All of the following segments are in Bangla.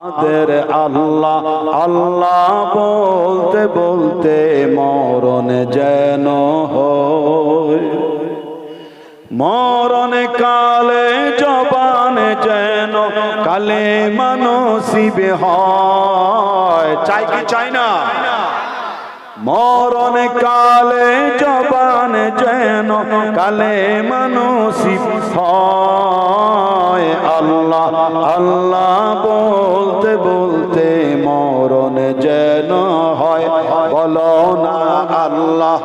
আমাদের আল্লাহ আল্লাহ বলতে বলতে মরণ যেন মরণ কালে জবান যেন কালে মানসিবে হয়। চাই কি চাই না? মরণ কালে জবান যেন কালে মানসিব হয়। আল্লাহ আল্লাহ বলতে বলতে মরণ যেন হয়, বলো না আল্লাহ।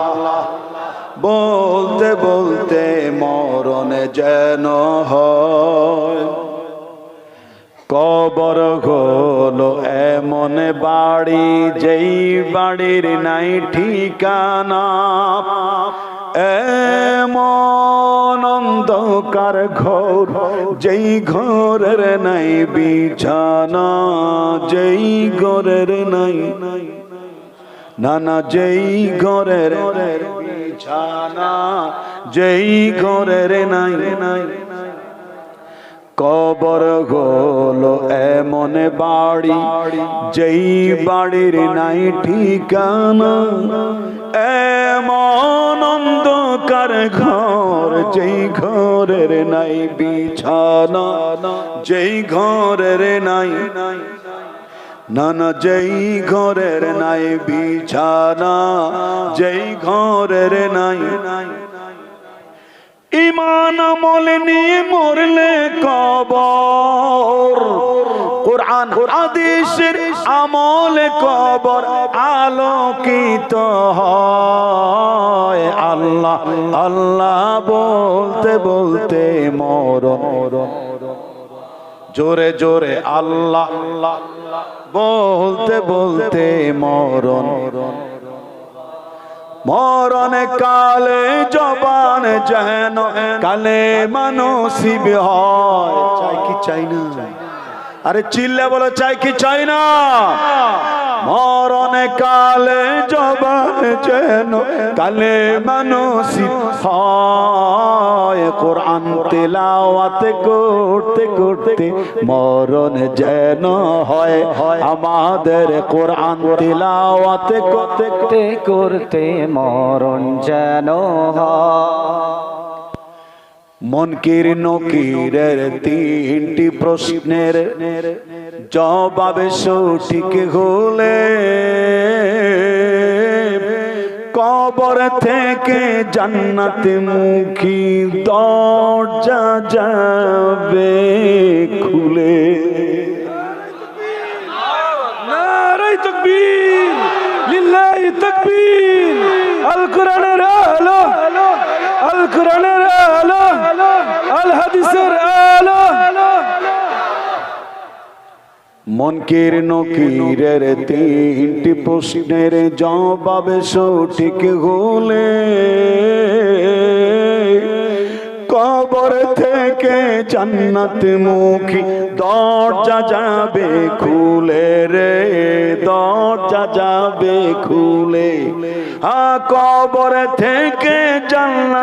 বলতে বলতে মরণ যেন হয়। কবর হলো এমন বাড়ি, যেই বাড়ির নাই ঠিকানা। এমন অন্ধকার ঘর, যেই ঘরের নাই বিছানা, যেই ঘরের নাই না না যেই ঘরের বিছানা, যেই ঘরের নাই নাই কবর হলো এমন বাড়ি, যেই বাড়ির নাই ঠিকানা, এমন অন্ধকার ঘর, যেই ঘরের নাই বিছানা, যেই ঘরের নাই না না যেই ঘরের নাই বিছানা, যেই ঘরের নাই। ইমান আমল নিয়ে মরলে কবর, কোরআন হাদিসের আমল কবর আলোকিত হয়। আল্লাহ আল্লাহ বলতে বলতে মরণ। জোরে জোরে আল্লাহ বলতে বলতে মরণ। মরণ কালে জবান যেন কালে মানসিব হয়। চাই কি চাই না? আরে চিল্লে বলো, চাই কি চাই না? যেন কালে মানসিব হয় কোরআন তেলাওয়াত করতে করতে মরণ যেন হয় আমাদের কোরআন তেলাওয়াত করতে করতে করতে মরণ যেন হয়। মনকির নকিরের তিনটি প্রশ্নের জবাবে সঠিক হলে কবর থেকে জান্নাত মুখী দরজা যাবে খুলে। নারাই তকবীর লিল্লাহি তকবীর। মনকির নকিরের তিনটি প্রশ্নের জবাবে সঠিক হলে কবর থেকে জান্নাত মুখী দরজা যাবে খুলে রে, দরজা যাবে খুলে। আ কবর থেকে জান্নাত